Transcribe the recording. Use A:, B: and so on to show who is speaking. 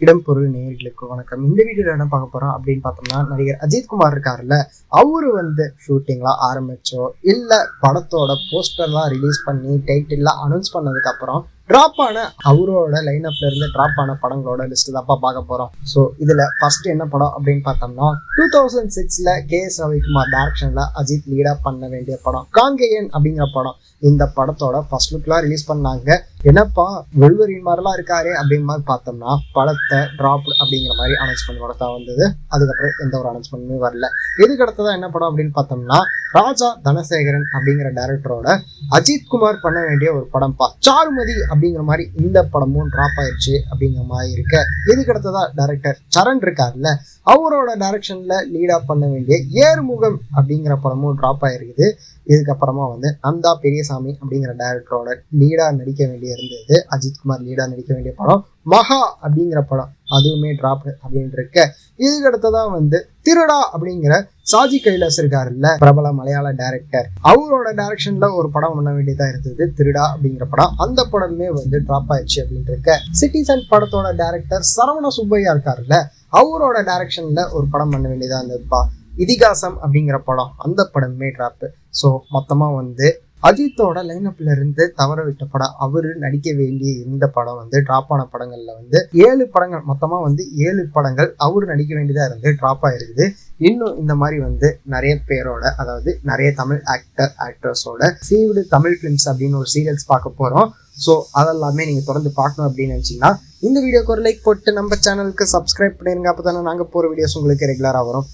A: இடம்பொருள் நேயர்களுக்கு வணக்கம். இந்த வீடியோவில் என்ன பார்க்க போறோம் அப்படின்னு பார்த்தோம்னா நடிகர் அஜித் குமார் இருக்காருல்ல. அவர் வந்து ஷூட்டிங்லாம் ஆரம்பிச்சோ இல்லை படத்தோட போஸ்டர்லாம் ரிலீஸ் பண்ணி டைட்டில்லாம் அனௌன்ஸ் பண்ணதுக்கப்புறம் ட்ராப் ஆன அவரோட லைனப்ல இருந்து ட்ராப் ஆன படங்களோட லிஸ்ட் தான்ப்பா பார்க்க போகிறோம் ஸோ இதில் ஃபர்ஸ்ட் என்ன படம் அப்படின்னு பார்த்தோம்னா டூ தௌசண்ட் சிக்ஸில் கே எஸ் ரவிக்குமார் டேரக்ஷனில் அஜித் லீடாக பண்ண வேண்டிய படம் காங்கேயன் அப்படிங்கிற படம். இந்த படத்தோட ஃபர்ஸ்ட் லுக்லாம் ரிலீஸ் பண்ணாங்க. என்னப்பா வெல்வரின் மாதிரிலாம் இருக்காரு அப்படிங்கிற மாதிரி பார்த்தோம்னா படத்தை ட்ராப் அப்படிங்கிற மாதிரி அனௌன்ஸ்மெண்ட் தான் வந்தது. அதுக்கப்புறம் எந்த ஒரு அனௌன்ஸ்மெண்ட்டுமே வரல. இதுக்கடுத்து அடுத்ததா என்ன படம் அப்படின்னு பார்த்தோம்னா ராஜா தனசேகரன் அப்படிங்கிற டேரக்டரோட அஜித் குமார் பண்ண வேண்டிய ஒரு படம்ப்பா. சாருமதி அப்படிங்கிற மாதிரி இந்த படமும் ட்ராப் ஆயிடுச்சு அப்படிங்கிற மாதிரி இருக்க. இதுக்கு அடுத்ததா சரண் இருக்கார்ல அவரோட டைரக்ஷனில் லீடாக பண்ண வேண்டிய ஏர்முகம் அப்படிங்கிற படமும் ட்ராப் ஆகிருக்குது இதுக்கப்புறமா வந்து நந்தா பெரியசாமி அப்படிங்கிற டேரக்டரோட லீடாக நடிக்க வேண்டிய இருந்தது. லீடாக நடிக்க வேண்டிய படம் மகா அப்படிங்கிற படம் அதுவுமே ட்ராப் அப்படின்ட்டு இருக்க. இதுக்கு வந்து திருடா அப்படிங்கிற சாஜி கைலாஸ் இருக்காருல்ல பிரபல மலையாள டைரக்டர் அவரோட டைரக்ஷன்ல ஒரு படம் பண்ண வேண்டியதா இருந்தது திருடா அப்படிங்கிற படம். அந்த படமே வந்து ட்ராப் ஆயிடுச்சு அப்படின்னு இருக்க சிட்டிசன் படத்தோட டைரக்டர் சரவண சுப்பையா இருக்காருல்ல அவரோட டைரக்ஷன்ல ஒரு படம் பண்ண வேண்டியதா இருந்ததுப்பா. இதிகாசம் அப்படிங்கிற படம் அந்த படமே ட்ராப் ஸோ மொத்தமாக வந்து அஜித்தோட லைனப்ல இருந்து தவற விட்ட படம் அவரு நடிக்க வேண்டிய இந்த படம் வந்து டிராப் ஆன படங்கள்ல வந்து ஏழு படங்கள் மொத்தமா வந்து ஏழு படங்கள் அவரு நடிக்க வேண்டியதா இருந்து டிராப் ஆயிருக்குது. இன்னும் இந்த மாதிரி வந்து நிறைய பேரோட அதாவது நிறைய தமிழ் ஆக்டர் ஆக்டர்ஸோட சீவிடு தமிழ் ஃபிலிம்ஸ் அப்படின்னு ஒரு சீரியல்ஸ் பார்க்க போறோம். ஸோ அதெல்லாமே நீங்க தொடர்ந்து பார்க்கணும் அப்படின்னு நினைச்சீங்கன்னா இந்த வீடியோக்கு ஒரு லைக் போட்டு நம்ம சேனலுக்கு சப்ஸ்கிரைப் பண்ணிருங்க. அப்போ தானே நாங்கள் போகிற வீடியோஸ் உங்களுக்கு ரெகுலராக வரும்.